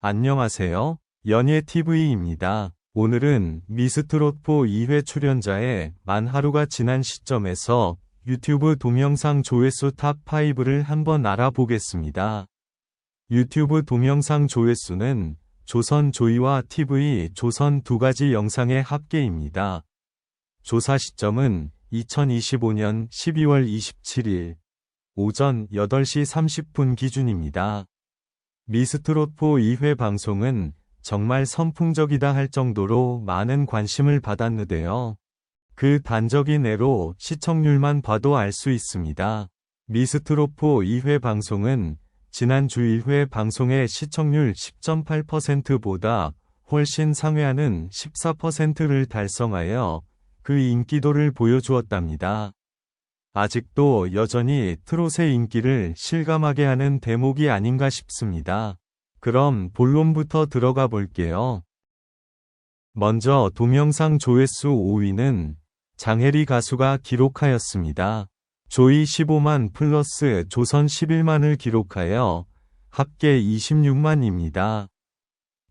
안녕하세요. 연예TV입니다. 오늘은 미스트롯4 2회 출연자의 만 하루가 지난 시점에서 유튜브 동영상 조회수 탑5를 한번 알아보겠습니다. 유튜브 동영상 조회수는 조선 조이와 TV 조선 두 가지 영상의 합계입니다. 조사 시점은 2025년 12월 27일 오전 8시 30분 기준입니다. 미스트롯4 2회 방송은 정말 선풍적이다 할 정도로 많은 관심을 받았는데요. 그 단적인 애로 시청률만 봐도 알 수 있습니다. 미스트롯4 2회 방송은 지난주 1회 방송의 시청률 10.8%보다 훨씬 상회하는 14%를 달성하여 그 인기도를 보여주었답니다. 아직도 여전히 트롯의 인기를 실감하게 하는 대목이 아닌가 싶습니다. 그럼 본론부터 들어가 볼게요. 먼저 동영상 조회수 5위는 장혜리 가수가 기록하였습니다. 조이 15만 플러스 조선 11만을 기록하여 합계 26만입니다.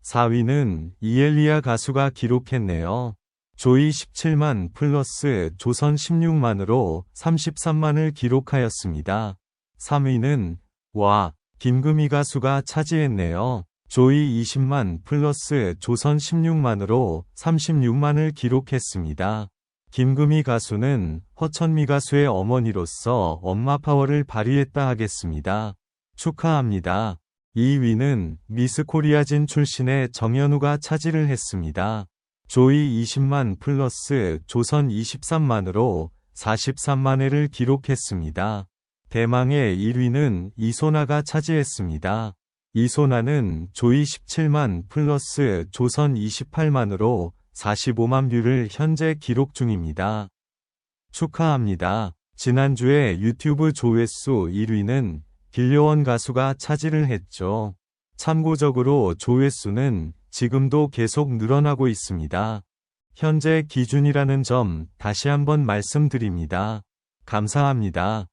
4위는 이엘리아 가수가 기록했네요. 조이 17만 플러스 조선 16만으로 33만을 기록하였습니다. 3위는 와 김금희 가수가 차지했네요. 조이 20만 플러스 조선 16만으로 36만을 기록했습니다. 김금희 가수는 허천미 가수의 어머니로서 엄마 파워를 발휘했다 하겠습니다. 축하합니다. 2위는 미스 코리아진 출신의 정현우가 차지를 했습니다. 조이 20만 플러스 조선 23만으로 43만 회를 기록했습니다. 대망의 1위는 이소나가 차지했습니다. 이소나는 조이 17만 플러스 조선 28만으로 45만 뷰를 현재 기록 중입니다. 축하합니다. 지난주에 유튜브 조회수 1위는 길려원 가수가 차지를 했죠. 참고적으로 조회수는 지금도 계속 늘어나고 있습니다. 현재 기준이라는 점 다시 한번 말씀드립니다. 감사합니다.